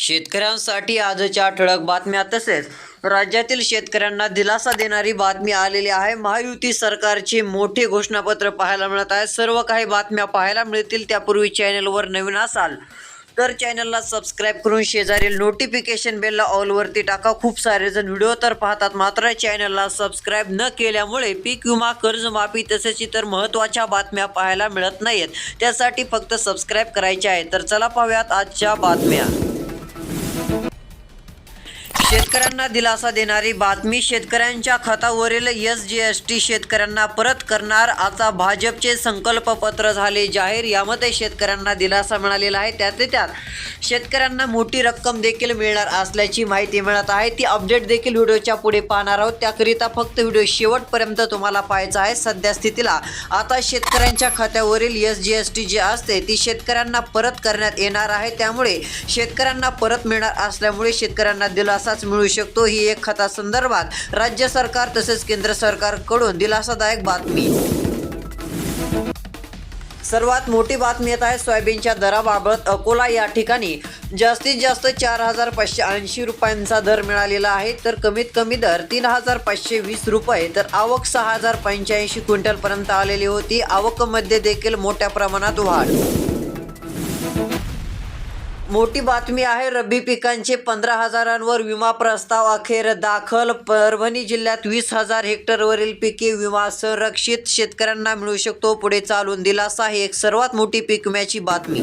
शेतकऱ्यांसाठी आजच्या ठळक बातम्या तसेच राज्यातील शेतकऱ्यांना दिलासा देणारी बातमी आलेली आहे. महायुती सरकारची मोठी घोषणापत्र पाहायला मिळत आहे. सर्व काही बातम्या पाहायला मिळतील त्यापूर्वी चॅनलवर नवीन असाल तर चॅनलला सबस्क्राईब करून शेजारील नोटिफिकेशन बेलला ऑलवरती टाका. खूप सारे जण व्हिडिओ तर पाहतात मात्र चॅनलला सबस्क्राईब न केल्यामुळे पीक विमा कर्जमाफी तसेच इतर महत्त्वाच्या बातम्या पाहायला मिळत नाहीत त्यासाठी फक्त सबस्क्राईब करायच्या आहे. तर चला पाहूयात आजच्या बातम्या. शेतकऱ्यांना दिलासा देणारी बातमी शेतकऱ्यांच्या खतावरील एस जी एस टी शेतकऱ्यांना परत करणार. आता भाजपचे संकल्पपत्र झाले जाहीर. यामध्ये शेतकऱ्यांना दिलासा मिळालेला आहे. त्यातले त्यात शेतकऱ्यांना मोठी रक्कम देखील मिळणार असल्याची माहिती मिळत आहे. ती अपडेट देखील व्हिडिओच्या पुढे पाहणार आहोत. त्याकरिता फक्त व्हिडिओ शेवटपर्यंत तुम्हाला पाहायचा आहे. सध्या स्थितीला आता शेतकऱ्यांच्या खात्यावरील S G S T G असते ती शेतकऱ्यांना परत करण्यात येणार आहे. त्यामुळे शेतकऱ्यांना परत मिळणार असल्यामुळे शेतकऱ्यांना दिलासाच मिळू शकतो ही एक खतासंदर्भात राज्य सरकार तसेच केंद्र सरकारकडून दिलासादायक बातमी. सर्वात मोठी बातमी येत आहे सोयाबीनच्या दराबाबत अकोला या ठिकाणी जास्तीत जास्त चार हजार पाचशे ऐंशी रुपयांचा दर मिळालेला आहे तर कमीत कमी दर तीन हजार पाचशे वीस रुपये तर आवक सहा हजार पंच्याऐंशी क्विंटलपर्यंत आलेली होती. आवकमध्ये देखील मोठ्या प्रमाणात वाढ. मोठी बातमी आहे रब्बी पिकांचे पंधरा हजारांवर विमा प्रस्ताव अखेर दाखल. परभणी जिल्ह्यात वीस हजार हेक्टरवरील पिके विमा संरक्षित शेतकऱ्यांना मिळू शकतो. पुढे चालून दिलासा ही एक सर्वात मोठी पीक विम्याची बातमी.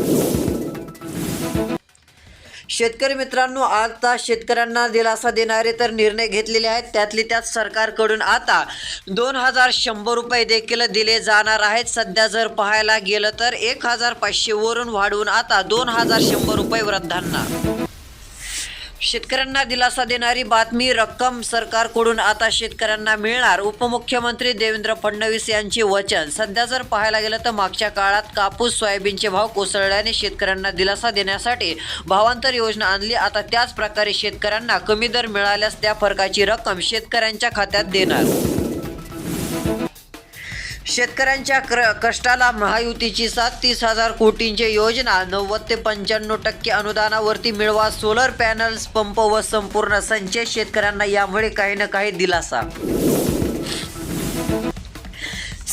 शेतकरी मित्रांनो आता शेतकऱ्यांना दिलासा देणारे तर निर्णय घेतलेले आहेत. त्यातले त्यात सरकारकडून आता दोन हजार शंभर रुपये देखील दिले जाणार आहेत. सध्या जर पाहायला गेलं तर एक हजार पाचशे वरून वाढवून आता दोन हजार शंभर रुपये वृद्धांना. शेतकऱ्यांना दिलासा देणारी बातमी रक्कम सरकारकडून आता शेतकऱ्यांना मिळणार. उपमुख्यमंत्री देवेंद्र फडणवीस यांचे वचन. सध्या जर पाहायला गेलं तर मागच्या काळात कापूस सोयाबीनचे भाव कोसळल्याने शेतकऱ्यांना दिलासा देण्यासाठी भावांतर योजना आणली. आता त्याच प्रकारे शेतकऱ्यांना कमी दर मिळाल्यास त्या फरकाची रक्कम शेतकऱ्यांच्या खात्यात देणार. शेतकऱ्यांच्या क्र कष्टाला महायुतीची सात तीस हजार कोटींची योजना नव्वद ते पंच्याण्णव टक्के अनुदानावरती मिळवा सोलर पॅनल्स पंप व संपूर्ण संचय शेतकऱ्यांना यामुळे काही ना काही दिलासा.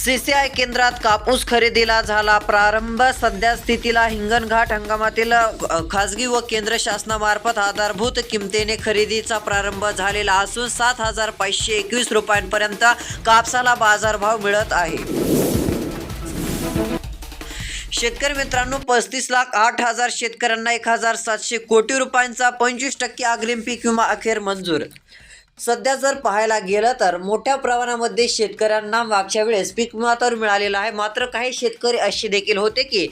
सीसीआय केंद्रात कापूस खरेदीला झाला प्रारंभ. सध्या स्थितीला हिंगणघाट हंगामातील खाजगी व केंद्र शासनामार्फत आधारभूत किमतीने खरेदीचा प्रारंभ झालेला असून सात हजार पाचशे एकवीस रुपयांपर्यंत कापसाला बाजारभाव मिळत आहे. शेतकरी मित्रांनो पस्तीस लाख आठ हजार शेतकऱ्यांना एक हजार सातशे कोटी रुपयांचा पंचवीस टक्के अग्रिम पीक विमा अखेर मंजूर सध्या जर पाहायला गेलं तर मोठ्या प्रमाणामध्ये शेतकऱ्यांना मागच्या वेळेस पीक विमा तर मिळालेला आहे. मात्र काही शेतकरी असे देखील होते की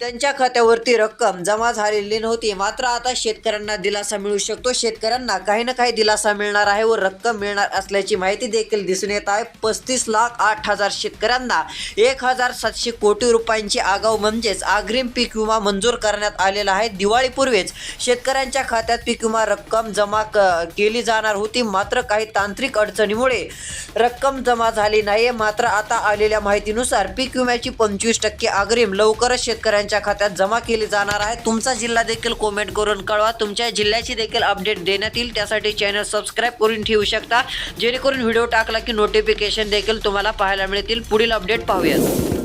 त्यांच्या खात्यावरती रक्कम जमा झालेली नव्हती. मात्र आता शेतकऱ्यांना दिलासा मिळू शकतो. शेतकऱ्यांना काही ना काही दिलासा मिळणार आहे व रक्कम मिळणार असल्याची माहिती देखील दिसून येत आहे. पस्तीस लाख आठ हजार शेतकऱ्यांना एक हजार सातशे कोटी रुपयांची आगाऊ म्हणजेच अग्रिम पीक विमा मंजूर करण्यात आलेला आहे. दिवाळीपूर्वीच शेतकऱ्यांच्या खात्यात पीक विमा रक्कम जमा क केली जाणार होती. मात्र मात्र काही तांत्रिक अडचणीमुळे रक्कम जमा झाली नाही मात्र आता आलेल्या माहितीनुसार पीक विम्याची पंचवीस टक्के अग्रिम लवकरच शेतकऱ्यांच्या खात्यात जमा केली जाणार आहे. तुमचा जिल्हा देखील कमेंट करून कळवा. तुमच्या जिल्ह्याची देखील अपडेट देण्यात येईल. त्यासाठी चॅनल सबस्क्राईब करून ठेवू शकता. जेणेकरून व्हिडिओ टाकला की नोटिफिकेशन देखील तुम्हाला पाहायला मिळतील. पुढील अपडेट पाहूयात.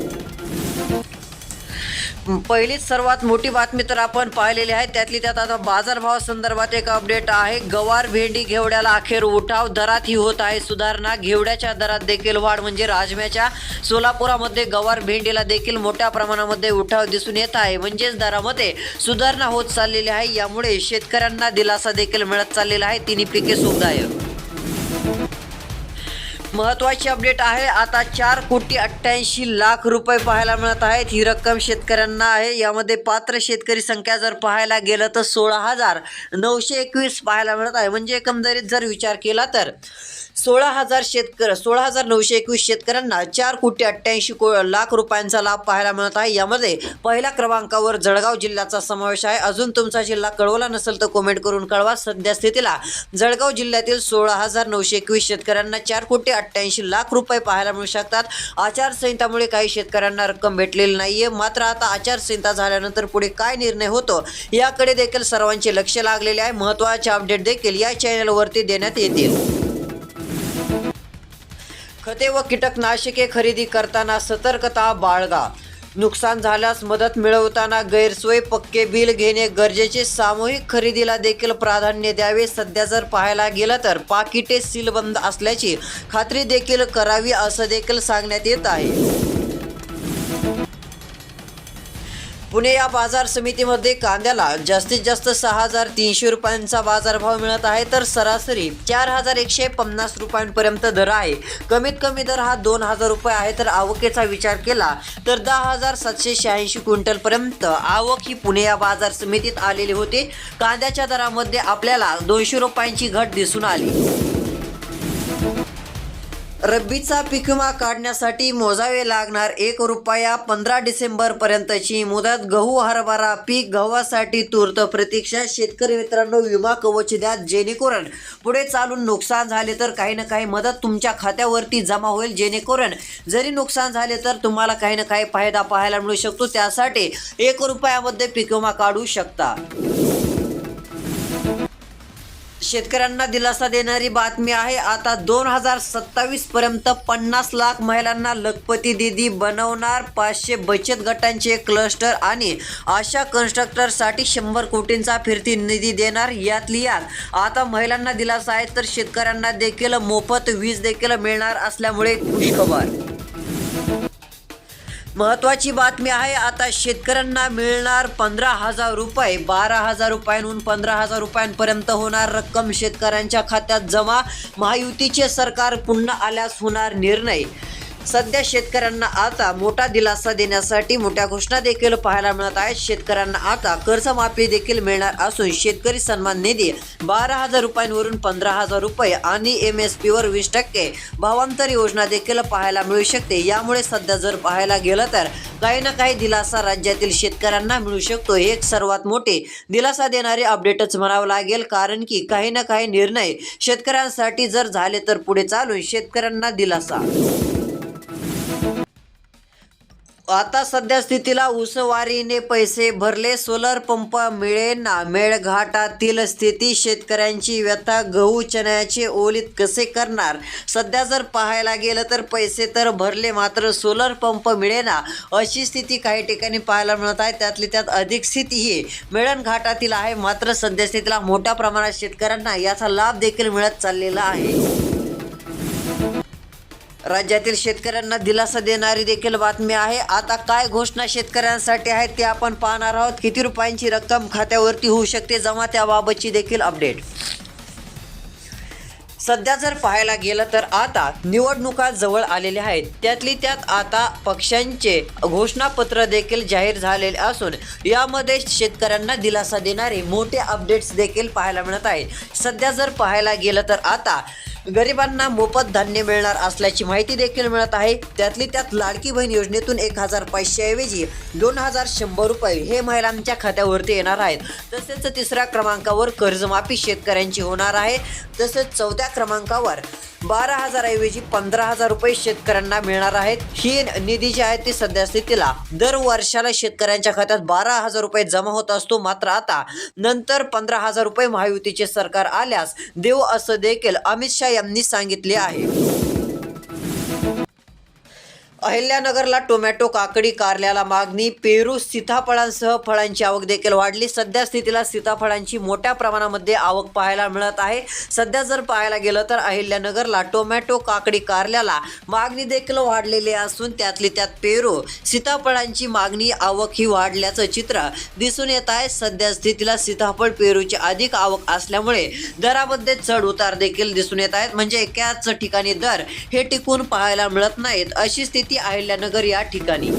पहिलीच सर्वात मोठी बातमी तर आपण पाहिलेली आहे. त्यातली त्यात आता बाजारभाव संदर्भात एक अपडेट आहे. गवार भेंडी घेवड्याला अखेर उठाव. दरात ही होत आहे सुधारणा. घेवड्याच्या दरात देखील वाढ म्हणजे राजम्याच्या सोलापुरामध्ये गवार भेंडीला देखील मोठ्या प्रमाणामध्ये उठाव दिसून येत आहे. म्हणजेच दरामध्ये सुधारणा होत चाललेली आहे. यामुळे शेतकऱ्यांना दिलासा देखील मिळत चाललेला आहे. तिन्ही पिके सुखदायक. महत्वाची अपडेट आहे. आता चार कोटी अठ्ठ्याऐंशी लाख रुपये पाहायला मिळत आहेत. ही रक्कम शेतकऱ्यांना आहे. यामध्ये पात्र शेतकरी संख्या जर पाहायला गेलं तर सोळा हजार नऊशे एकवीस पाहायला मिळत आहे. म्हणजे एकंदरीत जर विचार केला तर सोळा हजार शेतकर सोळा हजार नऊशे एकवीस शेतकऱ्यांना चार कोटी अठ्ठ्याऐंशी को लाख रुपयांचा लाभ पाहायला मिळत आहे. यामध्ये पहिल्या क्रमांकावर जळगाव जिल्ह्याचा समावेश आहे. अजून तुमचा जिल्हा कळवला नसेल तर कमेंट करून कळवा. सध्या स्थितीला जळगाव जिल्ह्यातील सोळा हजार नऊशे एकवीस शेतकऱ्यांना चार कोटी अठ्ठ्याऐंशी लाख रुपये पाहायला मिळू शकतात. आचारसंहितामुळे काही शेतकऱ्यांना रक्कम भेटलेली नाहीये. मात्र आता आचारसंहिता झाल्यानंतर पुढे काय निर्णय होतो याकडे देखील सर्वांचे लक्ष लागलेले आहे. महत्त्वाचे अपडेट देखील या चॅनलवरती देण्यात येतील. खते व कीटकनाशके खरेदी करताना सतर्कता बाळगा. नुकसान झाल्यास मदत मिळवताना गैरसोय पक्के बिल घेणे गरजेचे सामूहिक खरेदीला देखील प्राधान्य द्यावे. सध्या जर पाहायला गेलं तर पाकिटे सीलबंद असल्याची खात्री देखील करावी असं देखील सांगण्यात येत आहे. पुणे या बाजार समितीमध्ये कांद्याला जास्तीत जास्त सहा हजार तीनशे रुपयांचा बाजारभाव मिळत आहे तर सरासरी चार हजार एकशे पन्नास रुपयांपर्यंत दर आहे. कमीत कमी दर हा दोन हजार रुपये आहे तर आवकेचा विचार केला तर दहा हजार सातशे शहाऐंशी क्विंटलपर्यंत आवक ही पुणे या बाजार समितीत आलेली होती. कांद्याच्या दरामध्ये आपल्याला दोनशे रुपयांची घट दिसून आली. रब्बीचा पीक विमा काढण्यासाठी मोजावे लागणार एक रुपया पंधरा डिसेंबर पर्यंतची मुदत. गहू हरभरा पीक गव्हासाठी तूर्त प्रतीक्षा. शेतकरी मित्रांनो विमा कवच द्या जेणेकरून पुढे चालून नुकसान झाले तर काही ना काही मदत तुमच्या खात्यावरती जमा होईल. जेणेकरून जरी नुकसान झाले तर तुम्हाला काही ना काही फायदा पाहायला मिळू शकतो. त्यासाठी एक रुपयामध्ये पीक विमा काढू शकता. शेतकऱ्यांना दिलासा देणारी बातमी आहे. आता दोन हजार सत्तावीस पर्यंत पन्नास लाख महिलांना लखपती दिदी बनवणार. पाचशे बचत गटांचे क्लस्टर आणि अशा कन्स्ट्रक्टरसाठी शंभर कोटींचा फिरती निधी देणार यातली यात आता महिलांना दिलासा आहे तर शेतकऱ्यांना देखील मोफत वीज देखील मिळणार असल्यामुळे खुशखबर. महत्वाची बातमी आहे आता शेतकऱ्यांना मिळणार पंधरा हजार रुपये. बारा हजार रुपयांहून पंधरा हजार रुपयांपर्यंत होणार रक्कम शेतकऱ्यांच्या खात्यात जमा. महायुतीचे सरकार पुन्हा आल्यास होणार निर्णय. सध्या शेतकऱ्यांना आता मोठा दिलासा देण्यासाठी मोठ्या घोषणा देखील पाहायला मिळत आहेत. शेतकऱ्यांना आता कर्जमाफी देखील मिळणार असून शेतकरी सन्मान निधी बारा हजार रुपयांवरून पंधरा हजार रुपये आणि एम एस पीवर वीस टक्के भावांतर योजना देखील पाहायला मिळू शकते. यामुळे सध्या जर पाहायला गेलं तर काही ना काही दिलासा राज्यातील शेतकऱ्यांना मिळू शकतो. हे एक सर्वात मोठे दिलासा देणारे अपडेटच म्हणावं लागेल. कारण की काही ना काही निर्णय शेतकऱ्यांसाठी जर झाले तर पुढे चालून शेतकऱ्यांना दिलासा. आता सध्या स्थितीला उसवारीने पैसे भरले सोलर पंप मिळेना. मेळघाटातील स्थिती शेतकऱ्यांची व्यथा गहू चण्याचे ओलीत कसे करणार? सध्या जर पाहायला गेलं तर पैसे तर भरले मात्र सोलर पंप मिळेना. अशी स्थिती काही ठिकाणी पाहायला मिळत आहे. त्यातली त्यात अधिक स्थिती ही मेळण घाटातील आहे. मात्र सध्या स्थितीला मोठ्या प्रमाणात शेतकऱ्यांना याचा लाभ देखील मिळत चाललेला आहे. राज्यातील शेतकऱ्यांना दिलासा देणारी देखील बातमी आहे. आता काय घोषणा शेतकऱ्यांसाठी आहेत ते आपण पाहणार आहोत. किती रुपयांची रक्कम खात्यावरती होऊ शकते? जमा त्याबाबतची देखील अपडेट. सध्या जर पाहायला गेलं तर आता निवडणुका जवळ आलेल्या आहेत. त्यातली त्यात आता पक्षांचे घोषणापत्र देखील जाहीर झालेले असून यामध्ये शेतकऱ्यांना दिलासा देणारे मोठे अपडेट्स देखील पाहायला मिळत आहेत. सध्या जर पाहायला गेलं तर आता गरिबांना मोफत धान्य मिळणार असल्याची माहिती देखील मिळत आहे. त्यातली त्यात लाडकी बहीण योजनेतून एक हजार पाचशेऐवजी दोन हजार शंभर रुपये हे महिलांच्या खात्यावरती येणार आहेत. तसेच तिसऱ्या क्रमांकावर कर्जमाफी शेतकऱ्यांची होणार आहे. तसेच चौथ्या क्रमांकावर बारा हजारऐवजी पंधरा हजार रुपये शेतकऱ्यांना मिळणार आहेत. ही निधी जी आहे ती सध्या स्थितीला दर वर्षाला शेतकऱ्यांच्या खात्यात बारा हजार रुपये जमा होत असतो. मात्र आता नंतर पंधरा हजार रुपये महायुतीचे सरकार आल्यास देऊ असं देखील अमित शहा यांनी सांगितले आहे. अहिल्यानगरला टोमॅटो काकडी कारल्याला मागणी पेरू सीताफळांसह फळांची आवक देखील वाढली. सध्या स्थितीला सीताफळांची मोठ्या प्रमाणामध्ये आवक पाहायला मिळत आहे. सध्या जर पाहायला गेलं तर अहिल्यानगरला टोमॅटो काकडी कारल्याला मागणी देखील वाढलेली असून त्यातली त्यात पेरू सीताफळांची मागणी आवक ही वाढल्याचं चित्र दिसून येत आहे. सध्या स्थितीला सीताफळ पेरूची अधिक आवक असल्यामुळे दरामध्ये चढ उतार देखील दिसून येत आहेत. म्हणजे एकाच ठिकाणी दर हे टिकून पाहायला मिळत नाहीत. अशी स्थिती अहिल्यानगर या ठिकाणी.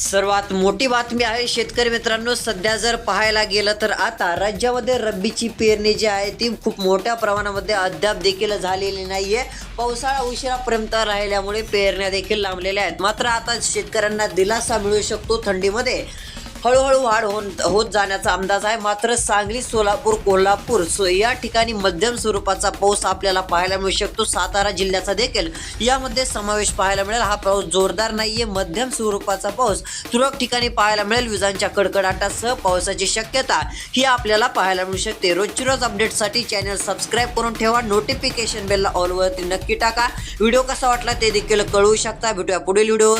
सर्वात मोठी बातमी आहे शेतकरी मित्रांनो सध्या जर पाहायला गेलं तर आता राज्यामध्ये रब्बीची पेरणी जी आहे ती खूप मोठ्या प्रमाणामध्ये अद्याप देखील झालेली नाहीये. पावसाळा उशिरापर्यंत राहिल्यामुळे पेरण्या देखील लांबलेल्या आहेत. मात्र आता शेतकऱ्यांना दिलासा मिळू शकतो थंडीमध्ये. हळूहळू वाढ होऊन होत जाण्याचा अंदाज आहे. मात्र सांगली सोलापूर कोल्हापूर सो या ठिकाणी मध्यम स्वरूपाचा पाऊस आपल्याला पाहायला मिळू शकतो. सातारा जिल्ह्याचा देखील यामध्ये समावेश पाहायला मिळेल. हा पाऊस जोरदार नाहीये. मध्यम स्वरूपाचा पाऊस तुरळक ठिकाणी पाहायला मिळेल. विजांच्या कडकडाटासह पावसाची शक्यता ही आपल्याला पाहायला मिळू शकते. रोजची रोज अपडेटसाठी चॅनल सबस्क्राईब करून ठेवा. नोटिफिकेशन बेलला ऑलवरती नक्की टाका. व्हिडिओ कसा वाटला ते देखील कळवू शकता. भेटूया पुढील व्हिडिओ